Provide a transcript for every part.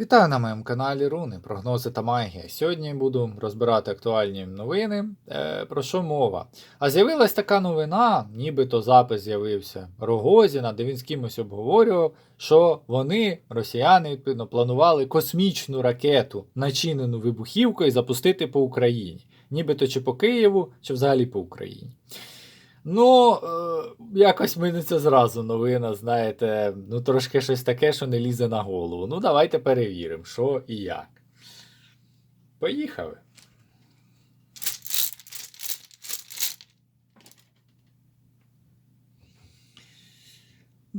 Вітаю на моєму каналі Руни, прогнози та магія. Сьогодні буду розбирати актуальні новини. Е, про що мова? А з'явилась така новина, нібито запис з'явився Рогозіна, де він з кимось обговорював, що вони, росіяни, відповідно, планували космічну ракету, начинену вибухівкою, запустити по Україні. Нібито чи по Києву, чи взагалі по Україні. Ну, е, якось мені це зразу новина, знаєте, ну трошки щось таке, що не лізе на голову. Ну, давайте перевіримо, що і як. Поїхали.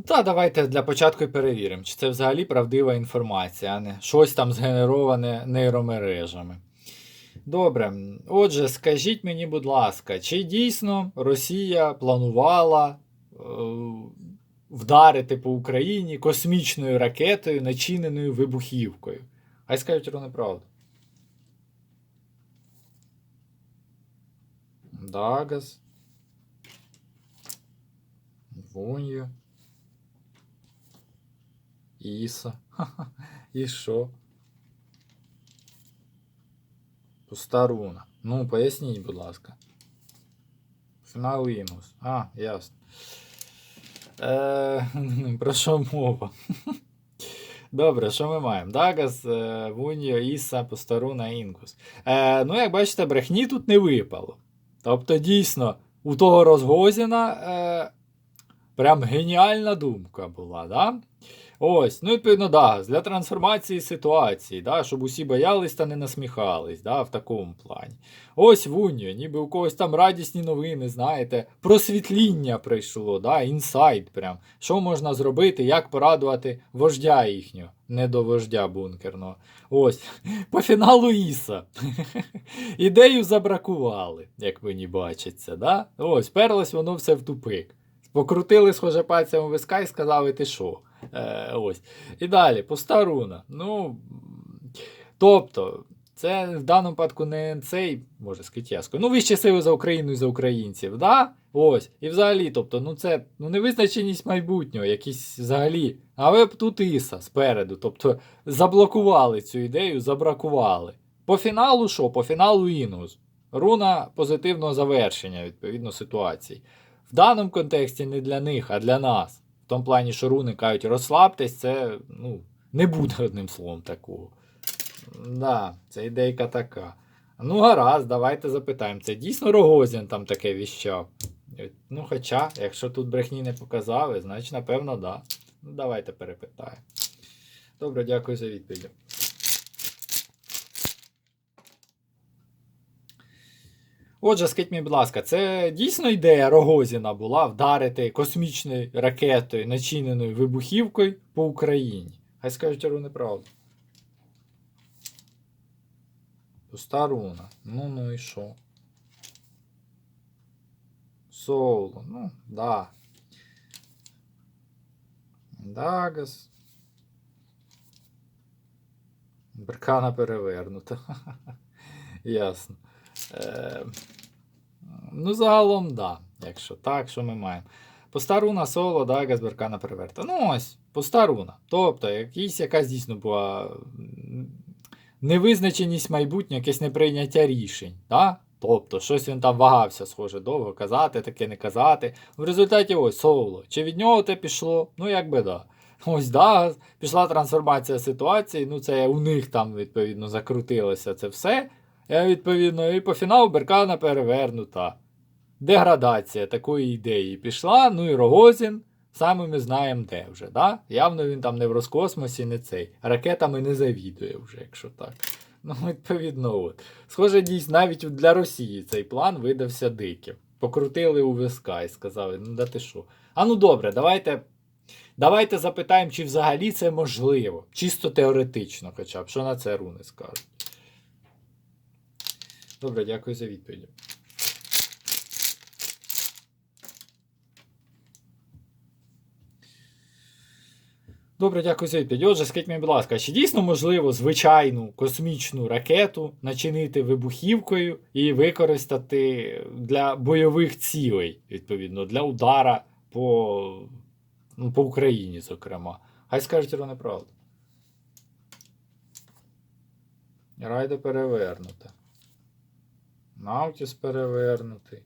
Та давайте для початку і перевіримо, чи це взагалі правдива інформація, а не щось там згенероване нейромережами. Добре, отже, скажіть мені, будь ласка, чи дійсно Росія планувала е, вдарити по Україні космічною ракетою, начиненою вибухівкою? Хай скажуть про неправду. Дагас. Вуньо. Іса. І що? Пуста руна. Ну, поясніть, будь ласка. Фінал Інус. А, ясно. Е, про що мова? Добре, що ми маємо? Дагас, е, Вуньо, Іса, Постаруна, Інкус. Е, ну, як бачите, брехні тут не випало. Тобто, дійсно, у того Розгозіна е, прям геніальна думка була, да? Ось, ну відповідно, да, для трансформації ситуації, да, щоб усі боялись та не насміхались, да, в такому плані. Ось Вуньо, ніби у когось там радісні новини, знаєте, просвітління прийшло, да, інсайт прям. Що можна зробити, як порадувати вождя їхнього, не до вождя бункерного. Ось, по фіналу Іса. Ідею забракували, як мені бачиться. да? Ось, перлось воно все в тупик. Покрутили, схоже, пальцем у виска і сказали, ти що? Е, ось. І далі, пуста руна. Ну, тобто, це в даному випадку не цей, може, з Китязькою. Ну, вище сили за Україну і за українців. да? Ось. І взагалі, тобто, ну це ну, невизначеність майбутнього, якісь взагалі. Але тут Іса спереду. Тобто, заблокували цю ідею, забракували. По фіналу що? По фіналу Інус. Руна позитивного завершення, відповідно, ситуації. В даному контексті не для них, а для нас. В тому плані, що руни кажуть, розслабтесь, це ну, не буде одним словом такого. Да, це ідейка така. Ну, гаразд, давайте запитаємо. Це дійсно Рогозін там таке віщав? Ну, хоча, якщо тут брехні не показали, значить, напевно, да. Ну, давайте перепитаємо. Добре, дякую за відповідь. Отже, скажіть мені, будь ласка, це дійсно ідея Рогозіна була вдарити космічною ракетою, начиненою вибухівкою по Україні. Хай скажуть Ару неправду. Пуста руна. Ну, ну і що? Соло, ну, да. Дагас. Беркана перевернута. Ясно. Е, ну, загалом, да. Якщо так, що ми маємо? Пуста руна соло, да, Газберкана переверта. Ну ось, пуста. Тобто, якісь, якась дійсно була невизначеність майбутнього, якесь неприйняття рішень. Да? Тобто, щось він там вагався, схоже, довго казати, таке не казати. В результаті ось соло. Чи від нього те пішло? Ну, якби да. Ось да, пішла трансформація ситуації, ну це у них там, відповідно, закрутилося це все. Відповідно, і по фіналу Беркана перевернута. Деградація такої ідеї пішла. Ну і Рогозін, саме ми знаємо де вже. Да? Явно він там не в Роскосмосі, не цей. Ракетами не завідує вже, якщо так. Ну, відповідно, от. Схоже, дійсно, навіть для Росії цей план видався диким. Покрутили у виска і сказали, ну да ти що. А ну добре, давайте. Давайте запитаємо, чи взагалі це можливо. Чисто теоретично, хоча б, що на це руни скажуть. Добре, дякую за відповідь. Добре, дякую за відповідь. Отже, скажіть мені, будь ласка, чи дійсно можливо звичайну космічну ракету начинити вибухівкою і використати для бойових цілей, відповідно, для удара по, ну, по Україні, зокрема? Хай скажуть про неправду. Райдо перевернута. Наутіс перевернутий.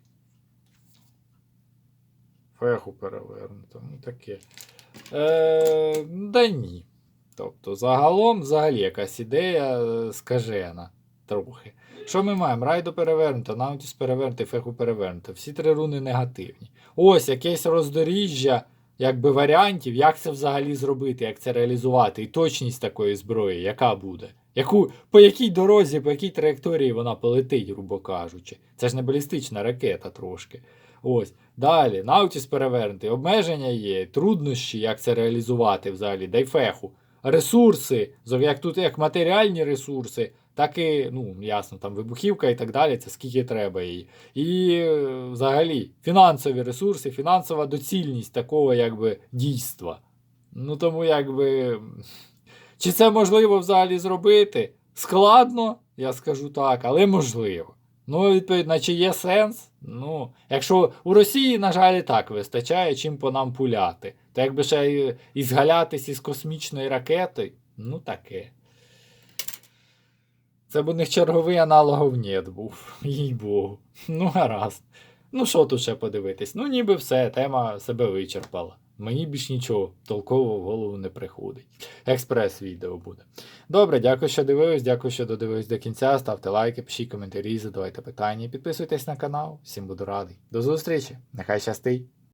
Феху перевернуто. Ну таке. Е, да ні. Тобто, загалом, взагалі, якась ідея е, скажена трохи. Що ми маємо? Райдо перевернуто, Наутіс перевернутий, феху перевернуто. Всі три руни негативні. Ось якесь роздоріжжя, якби варіантів, як це взагалі зробити, як це реалізувати, і точність такої зброї, яка буде. Яку, по якій дорозі, по якій траєкторії вона полетить, грубо кажучи. Це ж не балістична ракета трошки. Ось. Далі, Наутіс перевернутий, обмеження є, труднощі, як це реалізувати взагалі, дай феху. Ресурси, як тут як матеріальні ресурси, так і, ну, ясно, там вибухівка і так далі, це скільки треба її. І е, взагалі фінансові ресурси, фінансова доцільність такого якби дійства. Ну тому якби. Чи це можливо взагалі зробити? Складно, я скажу так, але можливо. Ну, відповідно, чи є сенс? Ну, якщо у Росії, на жаль, і так вистачає, чим по нам пуляти. То якби ще і згалятись із космічної ракети, ну таке. Це б у них черговий аналогов нет був, їй Богу. Ну, гаразд. Ну, що тут ще подивитись? Ну, ніби все, тема себе вичерпала. Мені більш нічого толкового в голову не приходить. Експрес-відео буде. Добре, дякую, що дивились, дякую, що додивились до кінця. Ставте лайки, пишіть коментарі, задавайте питання, підписуйтесь на канал. Всім буду радий. До зустрічі! Нехай щастить!